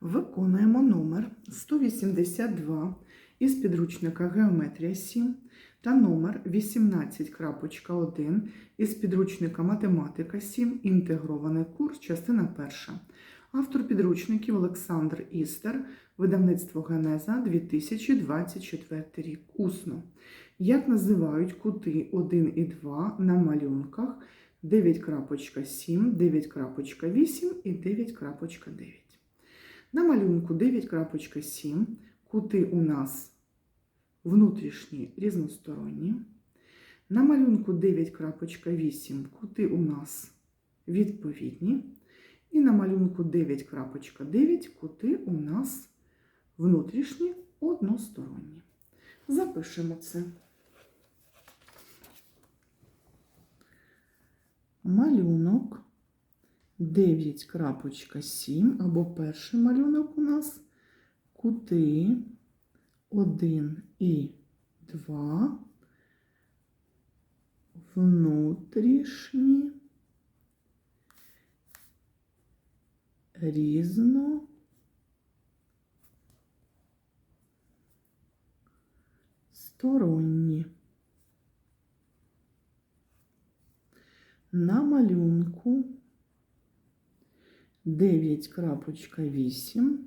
Виконуємо номер 182 із підручника Геометрія 7 та номер 18.1 із підручника Математика 7. Інтегрований курс, частина перша. Автор підручників Олександр Істер, видавництво Генеза 2024 рік. Усно. Як називають кути 1 і 2 на малюнках 9.7, 9.8 і 9.9? На малюнку 9.7 кути у нас внутрішні різносторонні. На малюнку 9.8 кути у нас відповідні. І на малюнку 9.9 кути у нас внутрішні односторонні. Запишемо це. Малюнок 9.7 або перший малюнок у нас. Кути. 1 і 2 внутрішні. Різно. Сторонні. На малюнку 9.8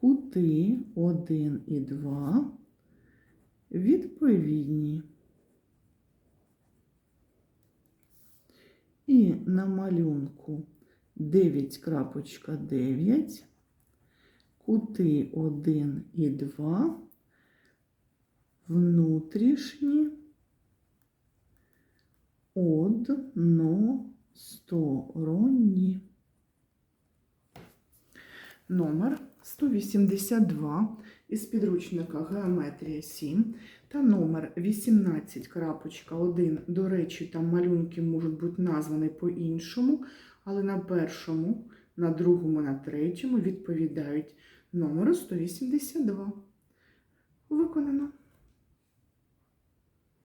кути 1 і 2 відповідні. І на малюнку 9.9 кути 1 і 2 внутрішні односторонні. Номер 182 із підручника Геометрія 7 та номер 18.1. До речі, там малюнки можуть бути названі по-іншому, але на першому, на другому, на третьому відповідають номеру 182. Виконано.